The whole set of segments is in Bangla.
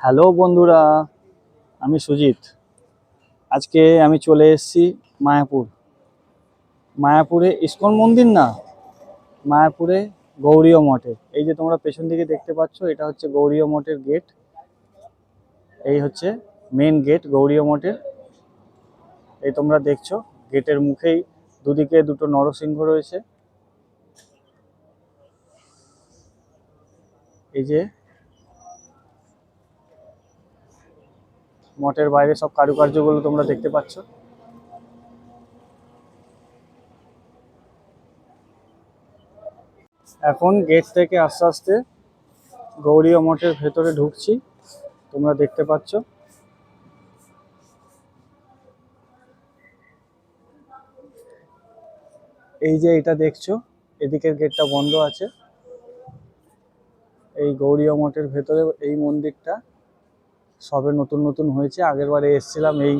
হ্যালো বন্ধুরা, আমি সুজিত। আজকে আমি চলে এসেছি মায়াপুর। মায়াপুরে ইস্কন মন্দির না? মায়াপুরে গৌরীয় মঠে। এই যে তোমরা পেছন দিকে দেখতে পাচ্ছ, এটা হচ্ছে গৌরীয় মঠের গেট। এই হচ্ছে মেন গেট গৌরীয় মঠের। এই তোমরা দেখছ, গেটের মুখেই দুদিকে দুটো নরসিংহ রয়েছে। এই যে মঠের বাইরে সব কারুকার্যগুলো তোমরা দেখতে পাচ্ছ। এখন গেট থেকে আস্তে আস্তে গৌরীয় মঠের ভেতরে ঢুকছি, তোমরা দেখতে পাচ্ছ। এই যে এটা দেখছ, এদিকের গেটটা বন্ধ আছে। এই গৌরীয় মঠের ভেতরে এই মন্দিরটা সবে নতুন নতুন হয়েছে। আগের বারে এসেছিলাম, এই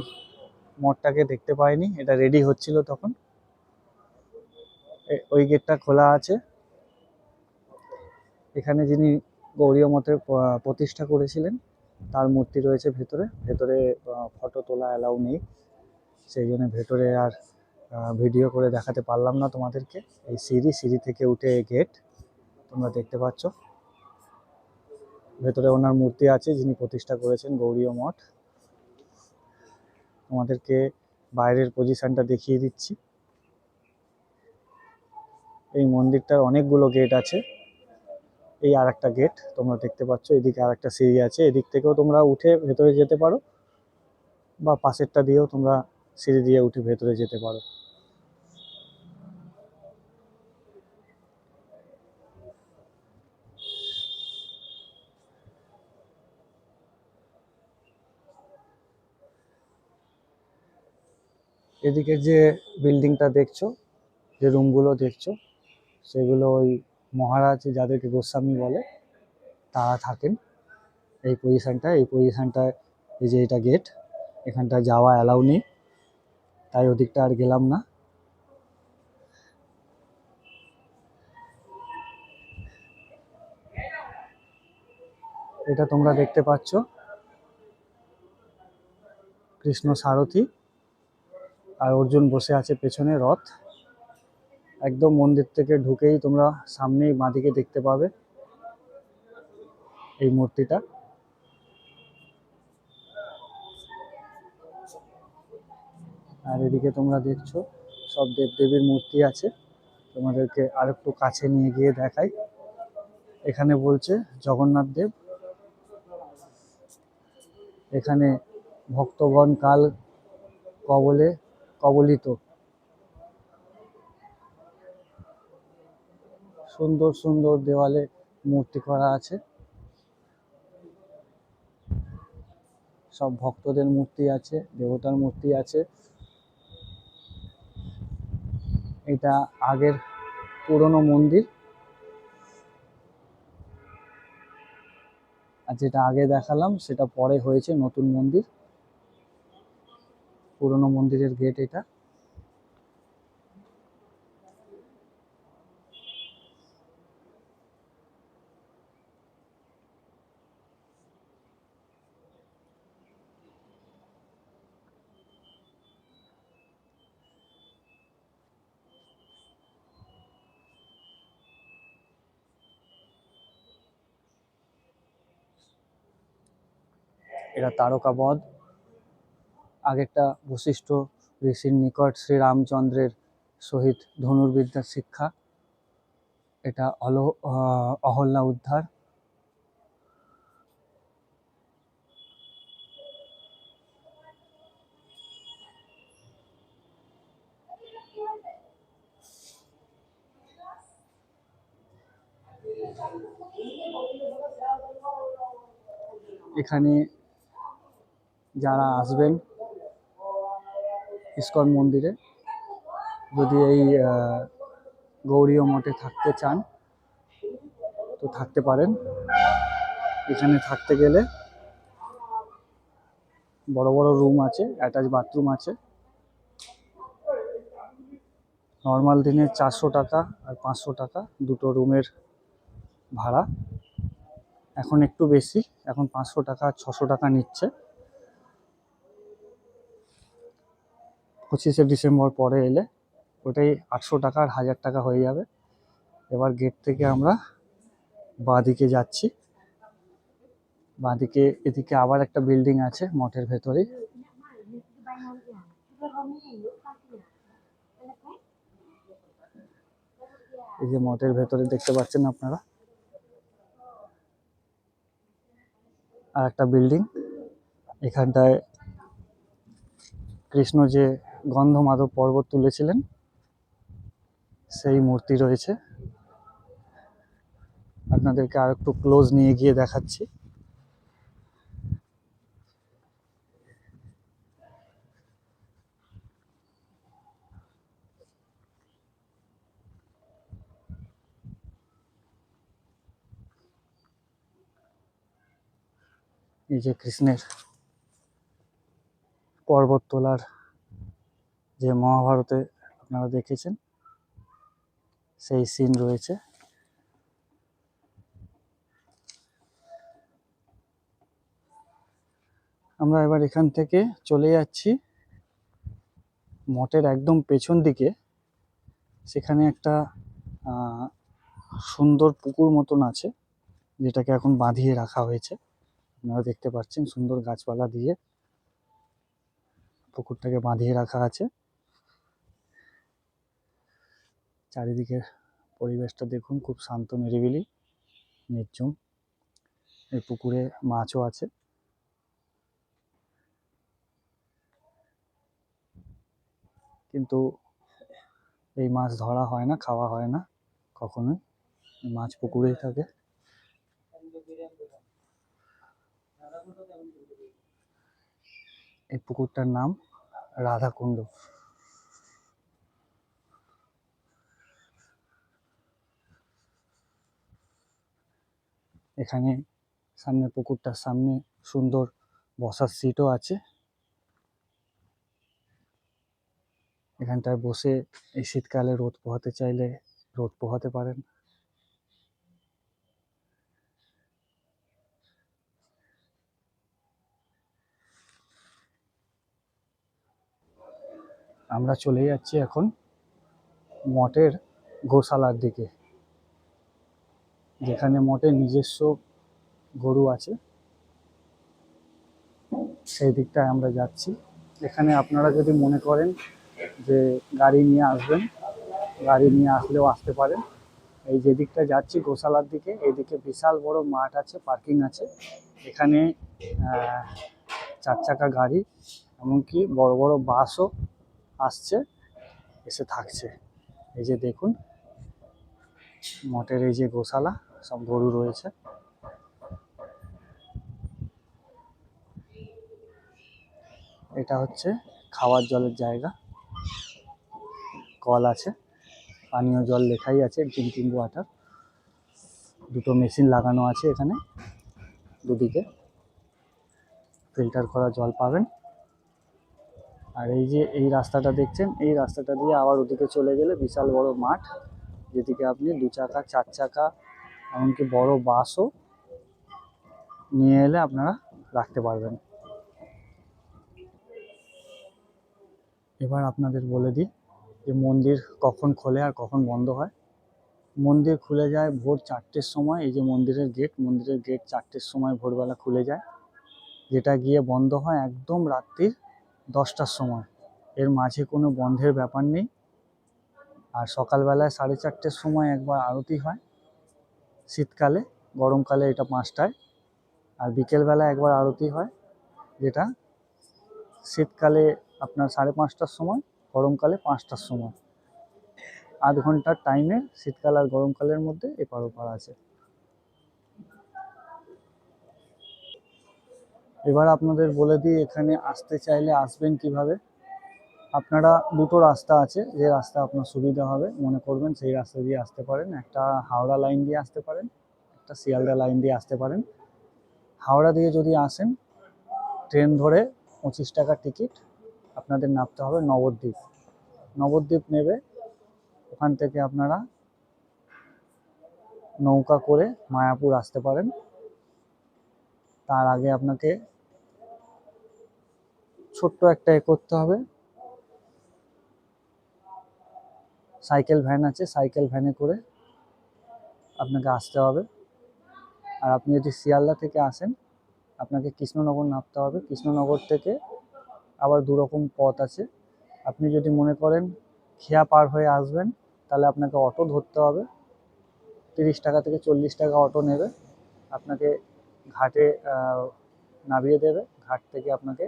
মঠটাকে দেখতে পাইনি। এটা রেডি হচ্ছিল তখন। ওই গেটটা খোলা আছে। এখানে যিনি গৌরীয় মঠের প্রতিষ্ঠা করেছিলেন, তার মূর্তি রয়েছে ভেতরে। ভেতরে ফটো তোলা অ্যালাউ নেই। সেই জন্য ভেতরে আর ভিডিও করে দেখাতে পারলাম না তোমাদেরকে। এই সিঁড়ি সিঁড়ি থেকে উঠে গেট। তোমরা দেখতে পাচ্ছ। ভেতরে ওনার মূর্তি আছে যিনি প্রতিষ্ঠা করেছেন, গৌরীয় মঠ। তোমাদেরকে বাইরের পজিশনটা দেখিয়ে দিচ্ছি। এই মন্দিরটার অনেকগুলো গেট আছে। এই আর একটা গেট তোমরা দেখতে পাচ্ছ, এদিকে আর একটা সিঁড়ি আছে। এদিক থেকেও তোমরা উঠে ভেতরে যেতে পারো, বা পাশেরটা দিয়েও তোমরা সিঁড়ি দিয়ে উঠে ভেতরে যেতে পারো। এদিকে যে বিল্ডিংটা দেখছ, যে রুমগুলো দেখছ, সেগুলো ওই মহারাজ যাদেরকে গোস্বামী বলে, তারা থাকেন। এই পজিশনটা এই পজিশনটায় এই যে এটা গেট এখানটা যাওয়া অ্যালাউ নেই। তাই ওদিকটা আর গেলাম না। এটা তোমরা দেখতে পাচ্ছ। কৃষ্ণ সারথী। আর অর্জুন বসে আছে পেছনে রথ। একদম মন্দির থেকে ঢুকেই তোমরা সামনেই বাঁদিকে দেখতে পাবে এই মূর্তিটা। আর এদিকে তোমরা দেখছ, সব দেবদেবীর মূর্তি আছে। তোমাদেরকে আরেকটু কাছে নিয়ে গিয়ে দেখাই। এখানে বলছে জগন্নাথ দেব। এখানে ভক্তগণ কাল কবলে কবলিত। সুন্দর সুন্দর দেওয়ালে মূর্তি করা আছে। সব ভক্তদের মূর্তি আছে, দেবতার মূর্তি আছে। এটা আগের পুরনো মন্দির। আর যেটা আগে দেখালাম, সেটা পরে হয়েছে নতুন মন্দির। পুরনো মন্দিরের গেট এটা। এটা তারকাবধ। আগেরটা বশিষ্ঠ ঋষির নিকট শ্রীরামচন্দ্রের সহিত ধনুর্বিদ্যার শিক্ষা। এটা অল অহল্যা উদ্ধার। এখানে যারা আসবেন ইস্কন মন্দিরে। যদি এই গৌরীয় মঠে থাকতে চান, তো থাকতে পারেন। এখানে থাকতে গেলে বড় বড় রুম আছে অ্যাটাচ বাথরুম আছে। নর্মাল দিনে চারশো টাকা আর পাঁচশো টাকা দুটো রুমের ভাড়া। এখন একটু বেশি, এখন পাঁচশো টাকা, ছশো টাকা নিচ্ছে। পঁচিশে ডিসেম্বর পরে এলে ওটাই আটশো টাকা আর হাজার টাকা হয়ে যাবে। এবার গেট থেকে আমরা বাঁদিকে যাচ্ছি। বাঁদিকে এদিকে আবার একটা বিল্ডিং আছে মঠের ভেতরে এই যে মঠের ভেতরে দেখতে পাচ্ছেন আপনারা? আর একটা বিল্ডিং এখানটায় কৃষ্ণ যে গন্ধমাধব পর্বত তুলেছিলেন। সেই মূর্তি রয়েছে। আপনাদেরকে আর একটু ক্লোজ নিয়ে গিয়ে দেখাচ্ছি। এই যে কৃষ্ণের পর্বত তোলার যে মহাভারতে আপনারা দেখেছেন, সেই সিন রয়েছে। আমরা এবার এখান থেকে চলে যাচ্ছি মঠের একদম পেছন দিকে। সেখানে একটা সুন্দর পুকুর মতন আছে, যেটাকে এখন বাঁধিয়ে রাখা হয়েছে। আপনারা দেখতে পাচ্ছেন সুন্দর গাছপালা দিয়ে পুকুরটাকে বাঁধিয়ে রাখা আছে। চারিদিকের পরিবেশটা দেখুন খুব শান্ত, নিরিবিলি নির্জন এই পুকুরে মাছও আছে। কিন্তু এই মাছ ধরা হয় না, খাওয়া হয় না কখনোই। মাছ পুকুরেই থাকে। এই পুকুরটার নাম রাধাকুণ্ড। এখানে সামনে পুকুরটার সামনে সুন্দর বসার সিটও আছে। এখানটায় বসে এই শীতকালে রোদ পোহাতে চাইলে রোদ পোহাতে পারেন। আমরা চলে যাচ্ছি এখন মঠের গোশালার দিকে। যেখানে মোটে নিজস্ব গরু আছে। সেই দিকটায় আমরা যাচ্ছি। এখানে আপনারা যদি মনে করেন যে গাড়ি নিয়ে আসবেন, গাড়ি নিয়ে আসলেও আসতে পারেন। এই যে দিকটা যাচ্ছি গোশালার দিকে এইদিকে বিশাল বড় মাঠ আছে, পার্কিং আছে। এখানে চার চাকা গাড়ি এমনকি বড় বড় বাসও আসছে, এসে থাকছে। এই যে দেখুন মঠের এই যে গোশালা, সব গরু রয়েছে। এটা হচ্ছে খাওয়ার জলের জায়গা। কল আছে, পানীয় জল লেখাই আছে, ড্রিঙ্কিং ওয়াটার। দুটো মেশিন লাগানো আছে এখানে, দুদিকে। ফিল্টার করা জল পাবেন। আর এই যে এই রাস্তাটা দেখছেন, এই রাস্তাটা দিয়ে আবার ওদিকে চলে গেলে বিশাল বড় মাঠ। যেদিকে আপনি দু চাকা, চার চাকা, এমনকি বড় বাসও নিয়ে এলে আপনারা রাখতে পারবেন। এবার আপনাদের বলে দিই যে মন্দির কখন খোলে আর কখন বন্ধ হয়। মন্দির খুলে যায় ভোর চারটের সময়, এই যে মন্দিরের গেট মন্দিরের গেট চারটের সময় ভোরবেলা খুলে যায়। যেটা গিয়ে বন্ধ হয় একদম রাত্রির দশটার সময়। এর মাঝে কোনো বন্ধের ব্যাপার নেই। আর সকালবেলায় সাড়ে চারটের সময় একবার আরতি হয়। শীতকালে, গরমকালে এটা পাঁচটায়। আর বিকেলবেলা একবার আরতি হয়, যেটা শীতকালে আপনার সাড়ে পাঁচটার সময়, গরমকালে পাঁচটার সময়। আধ ঘণ্টার টাইমে শীতকাল আর গরমকালের মধ্যে এপার ওপার আছে। এবার আপনাদের বলে দিই, এখানে আসতে চাইলে আসবেন কীভাবে? আপনারা দুটো রাস্তা আছে, যে রাস্তা আপনার সুবিধা হবে, মনে করবেন সেই রাস্তা দিয়ে আসতে পারেন। একটা হাওড়া লাইন দিয়ে আসতে পারেন, একটা শিয়ালদা লাইন দিয়ে আসতে পারেন। হাওড়া দিয়ে যদি আসেন, ট্রেন ধরে পঁচিশ টাকা টিকিট আপনাদের নামতে হবে নবদ্বীপ। নবদ্বীপ নেবে, ওখান থেকে আপনারা নৌকা করে মায়াপুর আসতে পারেন। তার আগে আপনাকে ছোট্ট একটা এ করতে হবে। সাইকেল ভ্যান আছে, সাইকেল ভ্যানে করে আপনাকে আসতে হবে। আর আপনি যদি শিয়ালদা থেকে আসেন, আপনাকে কৃষ্ণনগর নামতে হবে। কৃষ্ণনগর থেকে আবার দু রকম পথ আছে। আপনি যদি মনে করেন খেয়া পার হয়ে আসবেন, তাহলে আপনাকে অটো ধরতে হবে। তিরিশ টাকা থেকে চল্লিশ টাকা অটো নেবে। আপনাকে ঘাটে নামিয়ে দেবে। ঘাট থেকে আপনাকে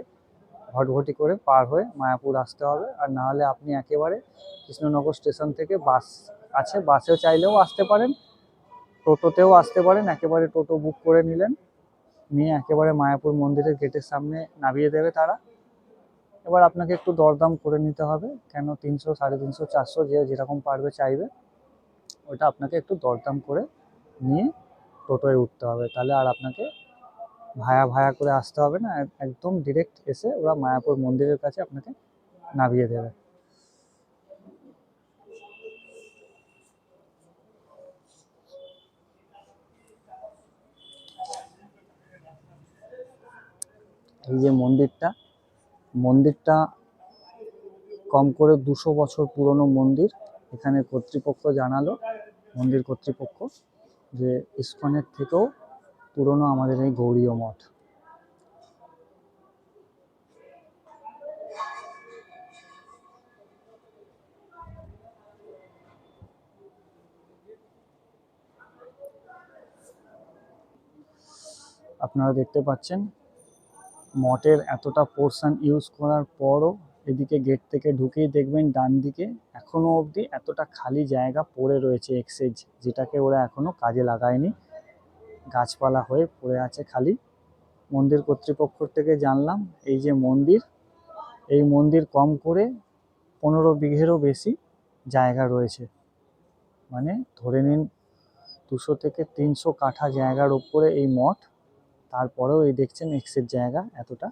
ভটভটি করে পার হয়ে মায়াপুর আসতে হবে। আর না হলে আপনি একেবারে কৃষ্ণনগর স্টেশন থেকে বাস আছে, বাসেও চাইলেও আসতে পারেন, টোটোতেও আসতে পারেন, একেবারে টোটো বুক করে নিলেন। নিয়ে একেবারে মায়াপুর মন্দিরের গেটের সামনে নামিয়ে দেবে তারা। এবার আপনাকে একটু দরদাম করে নিতে হবে, কেন তিনশো, সাড়ে তিনশো, চারশো যে যেরকম পারবে চাইবে, ওটা আপনাকে একটু দরদাম করে নিয়ে টোটোয় উঠতে হবে। তাহলে আর আপনাকে ভায়া ভায়া করে আসতে হবে না, একদম ডিরেক্ট এসে ওরা মায়াপুর মন্দিরের কাছে আপনাকে নামিয়ে দেবে। এই যে মন্দিরটা মন্দিরটা কম করে দুশো বছর পুরনো মন্দির, এখানে কর্তৃপক্ষ জানালো, মন্দির কর্তৃপক্ষ, যে ইস্কনের থেকেও পুরনো আমাদের এই গৌরীয় মঠ। আপনারা দেখতে পাচ্ছেন, মঠের এতটা পোর্শন ইউজ করার পরও এদিকে গেট থেকে ঢুকেই দেখবেন ডান দিকে এখনও অবধি এতটা খালি জায়গা পড়ে রয়েছে এক্সেজ যেটাকে ওরা এখনও কাজে লাগায়নি। গাছপালা হয়ে পড়ে আছে খালি। মন্দির কর্তৃপক্ষ থেকে জানলাম, এই যে মন্দির, এই মন্দির কম করে পনেরো বিঘেরও বেশি জায়গা রয়েছে। মানে ধরে নিন দুশো থেকে তিনশো কাঠা জায়গার ওপরে এই মঠ, তারপরেও এই দেখছেন এক্সের জায়গা এতটা